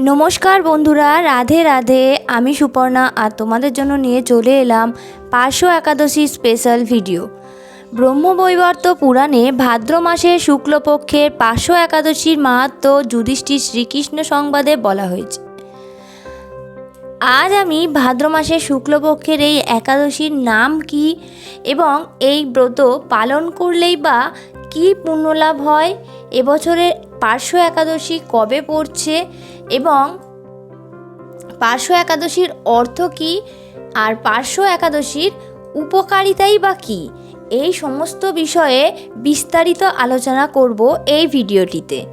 নমস্কার বন্ধুরা, রাধে রাধে। আমি সুপর্ণা আর তোমাদের জন্য নিয়ে চলে এলাম পার্শ্ব একাদশী স্পেশাল ভিডিও ব্রহ্মবৈবর্ত পুরাণে ভাদ্র মাসের শুক্লপক্ষের পার্শ্ব একাদশীর মাহাত্ম যুধিষ্ঠির শ্রীকৃষ্ণ সংবাদে বলা হয়েছে। আজ আমি ভাদ্র মাসের শুক্লপক্ষের এই একাদশীর নাম কি এবং এই ব্রত পালন করলেই বা কী পুণ্যলাভ হয়? এবছরের পার্শ্ব একাদশী কবে পড়ছে? এবং পার্শ্ব একাদশীর অর্থ কী? আর পার্শ্ব একাদশীর উপকারিতাই বা কী? এই সমস্ত বিষয়ে বিস্তারিত আলোচনা করব এই ভিডিওটিতে।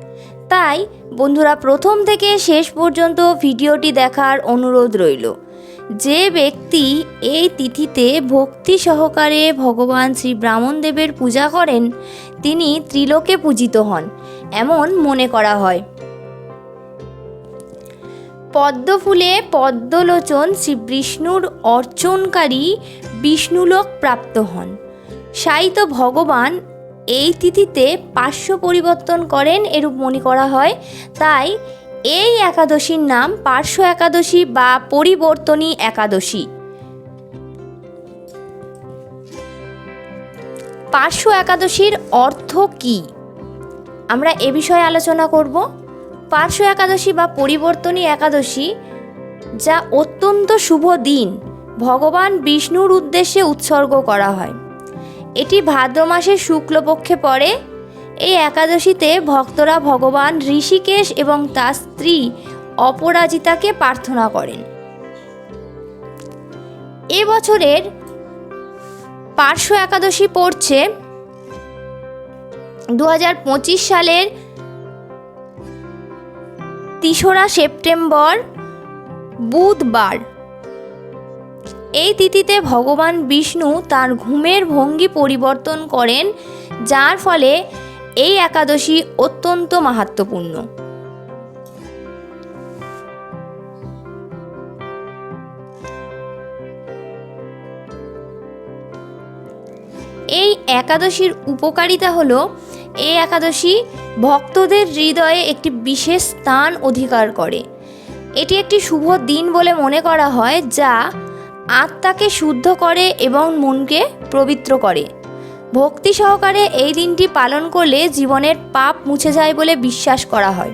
তাই, বন্ধুরা, প্রথম থেকে শেষ পর্যন্ত ভিডিওটি দেখার অনুরোধ রইল। যে ব্যক্তি এই তিথিতে ভক্তি সহকারে ভগবান শ্রী ব্রাহ্মণদেবের পূজা করেন, তিনি ত্রিলোকে পূজিত হন, এমন মনে করা হয়। পদ্মফুলে পদ্মলোচন শ্রী বিষ্ণুর অর্চনকারী বিষ্ণুলোক প্রাপ্ত হন। সাইত ভগবান এই তিথিতে পার্শ্ব পরিবর্তন করেন এরূপ মনে করা হয়। তাই এই একাদশীর নাম পার্শ্ব একাদশী বা পরিবর্তনী একাদশী। পার্শ্ব একাদশীর অর্থ কী? আমরা এ বিষয়ে আলোচনা করব। পার্শ্ব একাদশী বা পরিবর্তনী একাদশী, যা অত্যন্ত শুভ দিন, ভগবান বিষ্ণুর উদ্দেশ্যে উৎসর্গ করা হয়। এটি ভাদ্র মাসের শুক্লপক্ষে পড়ে। এই একাদশীতে ভক্তরা ভগবান ঋষিকেশ এবং তার স্ত্রী অপরাজিতাকে প্রার্থনা করেন। এ বছরের পার্শ্ব একাদশী পড়ছে দু হাজার পঁচিশ সালের তেসরা সেপ্টেম্বর, বুধবার। এই তিথিতে ভগবান বিষ্ণু তার ঘুমের ভঙ্গি পরিবর্তন করেন, যার ফলে এই একাদশী অত্যন্ত মাহাত্মপূর্ণ এই একাদশীর উপকারিতা হলো, এই একাদশী ভক্তদের হৃদয়ে একটি বিশেষ স্থান অধিকার করে। এটি একটি শুভ দিন বলে মনে করা হয়, যা আত্মাকে শুদ্ধ করে এবং মনকে পবিত্র করে। ভক্তি সহকারে এই দিনটি পালন করলে জীবনের পাপ মুছে যায় বলে বিশ্বাস করা হয়।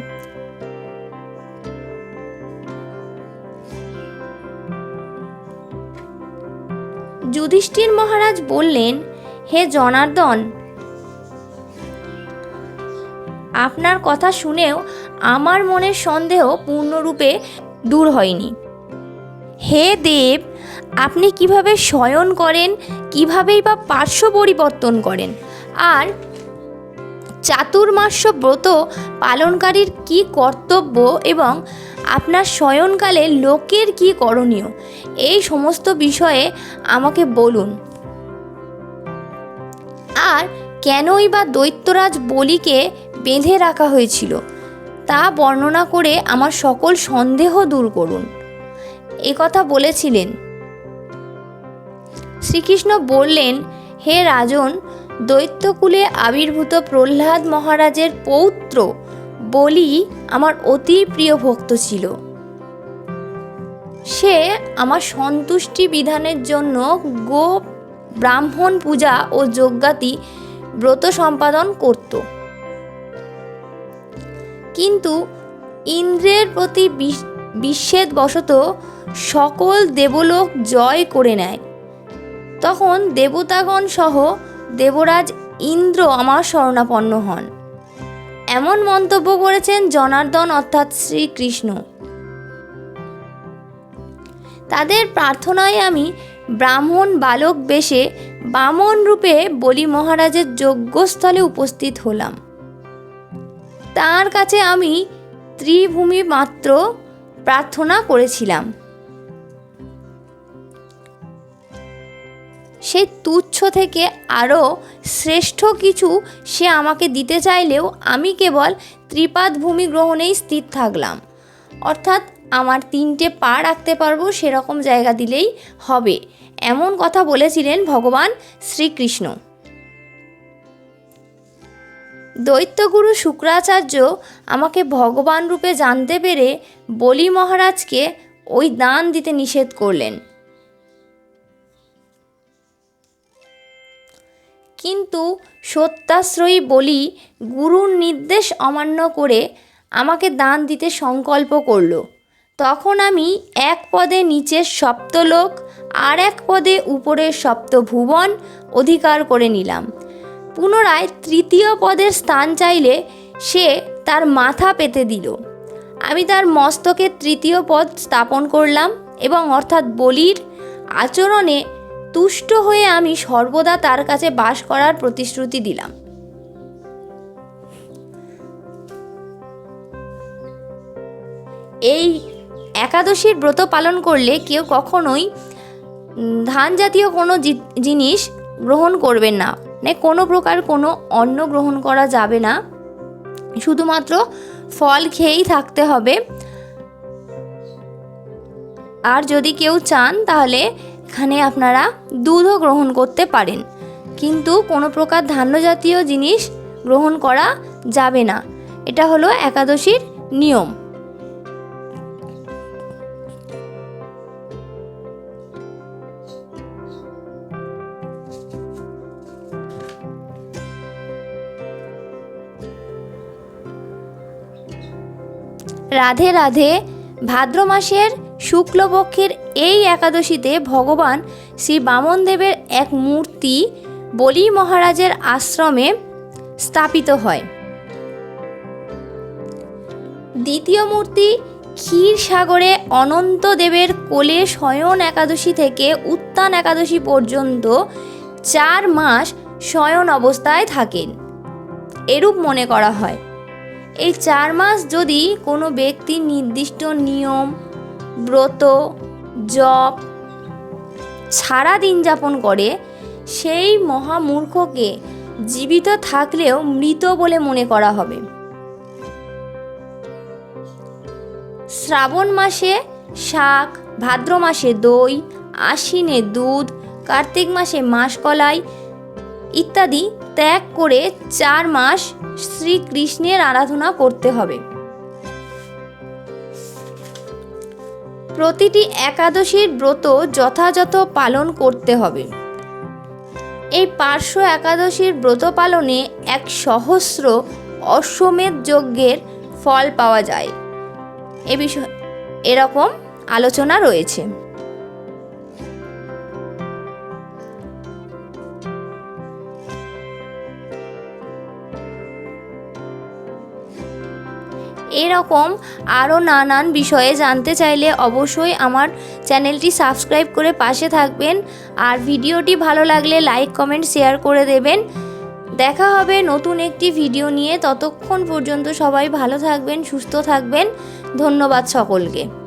যুধিষ্ঠির মহারাজ বললেন, হে জনার্দন আপনার কথা শুনেও আমার মনের সন্দেহ পূর্ণরূপে দূর হয়নি। হে দেব, আপনি কীভাবে শয়ন করেন, কিভাবেই বা পার্শ্ব পরিবর্তন করেন? আর চাতুর্মাস্য ব্রত পালনকারীর কি কর্তব্য এবং আপনার শয়নকালে লোকের কি করণীয়? এই সমস্ত বিষয়ে আমাকে বলুন। আর কেনই বা দৈত্যরাজ বলিকে বেঁধে রাখা হয়েছিল, তা বর্ণনা করে আমার সকল সন্দেহ দূর করুন। কথা বলেছিলেন। শ্রীকৃষ্ণ বললেন, হে রাজন, দৈত্যকুলে আবির্ভূত প্রহ্লাদ মহারাজের পৌত্র বলি আমার অতি প্রিয় ভক্ত ছিল। সে আমার সন্তুষ্টি বিধানের জন্য গো ব্রাহ্মণ পূজা ও যজ্ঞাতি ব্রত সম্পাদন করত। কিন্তু ইন্দ্রের প্রতি বিচ্ছেদ বশত সকল দেবলোক জয় করে নেয়। তখন দেবতাগণ সহ দেবরাজ ইন্দ্র আমার শরণাপন্ন হন। এমন মন্তব্য করেছেন জনার্দন অর্থাৎ শ্রীকৃষ্ণ। তাদের প্রার্থনায় আমি ব্রাহ্মণ বালক বেশে বামন রূপে বলি মহারাজের যজ্ঞস্থলে উপস্থিত হলাম। তার কাছে আমি ত্রিভূমি মাত্র প্রার্থনা করেছিলাম। সেই তুচ্ছ থেকে আরও শ্রেষ্ঠ কিছু সে আমাকে দিতে চাইলেও আমি কেবল ত্রিপাদ ভূমি গ্রহণেই স্থির থাকলাম। অর্থাৎ আমার তিনটে পা রাখতে পারব সেরকম জায়গা দিলেই হবে। এমন কথা বলেছিলেন ভগবান শ্রীকৃষ্ণ। দৈত্যগুরু শুক্রাচার্য আমাকে ভগবান রূপে জানতে পেরে বলি মহারাজকে ওই দান দিতে নিষেধ করলেন। কিন্তু সত্যাশ্রয়ী বলি গুরুর নির্দেশ অমান্য করে আমাকে দান দিতে সংকল্প করল। তখন আমি এক পদে নিচের সপ্তলোক আর এক পদে উপরের সপ্তভুবন অধিকার করে নিলাম। পুনরায় তৃতীয় পদের স্থান চাইলে সে তার মাথা পেতে দিল। আমি তার মস্তকে তৃতীয় পদ স্থাপন করলাম এবং অর্থাৎ বলির আচরণে তুষ্ট হয়ে আমি সর্বদা তার কাছে বাস করার প্রতিশ্রুতি দিলাম। এই একাদশীর ব্রত পালন করলে কেউ কখনোই ধান জাতীয় কোনো জিনিস গ্রহণ করবেন না। মানে কোনো প্রকার কোনো অন্ন গ্রহণ করা যাবে না। শুধুমাত্র ফল খেয়েই থাকতে হবে। আর যদি কেউ চান, তাহলে এখানে আপনারা দুধও গ্রহণ করতে পারেন। কিন্তু কোনো প্রকার ধান্য জাতীয় জিনিস গ্রহণ করা যাবে না। এটা হলো একাদশীর নিয়ম। রাধে রাধে, ভাদ্র মাসের শুক্লপক্ষের এই একাদশীতে ভগবান শ্রী বামনদেবের এক মূর্তি বলি মহারাজের আশ্রমে স্থাপিত হয়। দ্বিতীয় মূর্তি ক্ষীর সাগরে অনন্ত দেবের কোলে শয়ন একাদশী থেকে উত্তান একাদশী পর্যন্ত চার মাস শয়ন অবস্থায় থাকেন। এরূপ মনে করা হয়। এই চার মাস যদি কোনো ব্যক্তি নির্দিষ্ট নিয়ম, ব্রত, জপ ছাড়া দিন যাপন করে, সেই মহামূর্খকে জীবিত থাকলেও মৃত বলে মনে করা হবে। শ্রাবণ মাসে শাক, ভাদ্র মাসে দই, আশ্বিনে দুধ, কার্তিক মাসে মাসকলাই ইত্যাদি ত্যাগ করে চার মাস শ্রীকৃষ্ণের আরাধনা করতে হবে। প্রতিটি একাদশীর ব্রত যথাযথ পালন করতে হবে। এই পার্শ্ব একাদশীর ব্রত পালনে এক সহস্র অশ্বমেধ যজ্ঞের ফল পাওয়া যায়। এ বিষয়ে এরকম আলোচনা রয়েছে। এরকম আরও নানান বিষয়ে জানতে চাইলে অবশ্যই আমার চ্যানেলটি সাবস্ক্রাইব করে পাশে থাকবেন। আর ভিডিওটি ভালো লাগলে লাইক, কমেন্ট, শেয়ার করে দেবেন। দেখা হবে নতুন একটি ভিডিও নিয়ে। ততক্ষণ পর্যন্ত সবাই ভালো থাকবেন, সুস্থ থাকবেন। ধন্যবাদ সকলকে।